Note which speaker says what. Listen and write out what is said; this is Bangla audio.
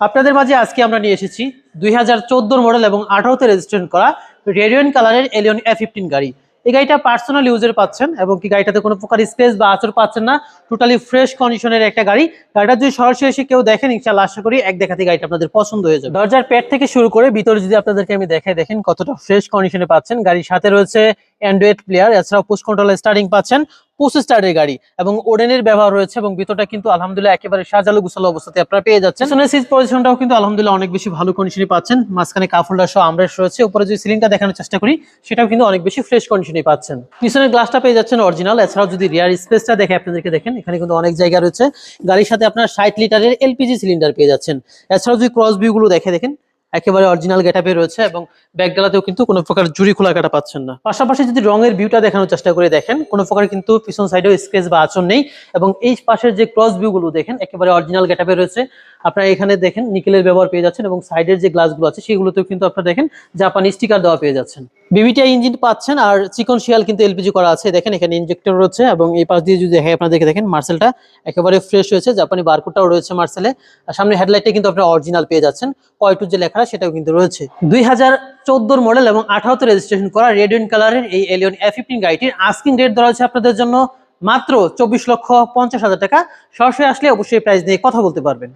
Speaker 1: আপনাদের মাঝে আজকে আমরা নিয়ে এসেছি দুই হাজার মডেল এবং আঠারোতে রেজিস্ট্রেশন করা রেডিয়ন কালারের এলিয়ন এ ফিফটিন গাড়ি। এই গাড়িটা পার্সোনাল ইউজের পাচ্ছেন এবং কি গাড়িটাতে কোনো প্রকার স্পেস বা আচর পাচ্ছেন না টোটালি ফ্রেশ কন্ডিশনের একটা গাড়ি। গাড়িটা যদি সরাসরি এসে কেউ দেখেন ইনশাল্লাহ আশা করি এক দেখাতে গাড়িটা আপনাদের পছন্দ হয়ে যাবে। দরজার পেট থেকে শুরু করে ভিতরে যদি আপনাদেরকে আমি দেখাই, দেখেন কতটা ফ্রেশ কন্ডিশনে পাচ্ছেন। গাড়ির সাথে রয়েছে অ্যান্ড্রয়েড প্লেয়ার এছাড়াও পুশ কন্ট্রোল স্টার্টিং পাচ্ছেন। পুশ স্টার্টের গাড়ি এবং ওডেনের ব্যবহার রয়েছে এবং ভিতরটা কিন্তু আলহামদুলিল্লাহ একেবারে সাজালো গুছালো অবস্থাতে আপনারা পেয়ে যাচ্ছেন। পিছনের সিট পজিশনটাও কিন্তু আলহামদুলিল্লাহ অনেক বেশি ভালো কন্ডিশনে পাচ্ছেন। মাঝখানে কাফুলটা সহ আমরেশ রয়েছে, উপরে যে সিলিংটা দেখানোর চেষ্টা করি, সেটাও কিন্তু অনেক বেশি ফ্রেশ কন্ডিশনে পাচ্ছেন। পিছনের গ্লাসটা পেয়ে যাচ্ছেন অরিজিনাল এছাড়াও যদি রিয়ার স্পেসটা দেখে আপনাদেরকে দেখেন, এখানে কিন্তু অনেক জায়গা রয়েছে। গাড়ির সাথে আপনার ষাট লিটারের এলপিজি সিলিন্ডার পেয়ে যাচ্ছেন। এছাড়াও যদি ক্রস ভিউ গুলো দেখে দেখেন একেবারে অরিজিনাল গেটআপে রয়েছে এবং ব্যাকডালাতেও কিন্তু কোনো প্রকার জুড়ি খোলা কাটা পাচ্ছেন না। পাশাপাশি যদি রঙের ভিউটা দেখানোর চেষ্টা করে দেখেন, কোনো প্রকার কিন্তু পিছন সাইডেও স্ক্রেচ বা আচর নেই এবং এই পাশের যে ক্রস ভিউগুলো দেখেন, একেবারে অরিজিনাল গেটআপে রয়েছে। আপনারা এখানে দেখেন, নিকেলের ব্যবহার পেয়ে যাচ্ছেন এবং সাইডের যে গ্লাসগুলো আছে, সেগুলোতেও কিন্তু আপনারা দেখেন জাপানি স্টিকার দেওয়া পেয়ে যাচ্ছেন। বিবিটিআই ইঞ্জিন পাচ্ছেন, আর চিকন শিয়াল কিন্তু এলপিজি করা আছে। দেখেন, এখানে ইনজেক্টর রয়েছে, এবং এই পাশ দিয়ে যদি দেখে আপনাদেরকে, দেখেন মার্সেলটা একেবারে ফ্রেশ হয়েছে। জাপানি বারকোডটাও রয়েছে মার্সেলে আর সামনে হেডলাইটে কিন্তু আপনারা অরিজিনাল পেয়ে যাচ্ছেন। কয়টু যে লেখা সেটাও কিন্তু রয়েছে। দুই হাজার চোদ্দোর মডেল এবং আঠারোতে রেজিস্ট্রেশন করা রেডিয়ন কালারের এই এলিয়ন এফ ফিফটিন গাড়িটির আস্কিং রেট ধরা হচ্ছে আপনাদের জন্য মাত্র চব্বিশ লক্ষ পঞ্চাশ হাজার টাকা। সরাসরি আসলে অবশ্যই প্রাইস নিয়ে কথা বলতে পারবেন।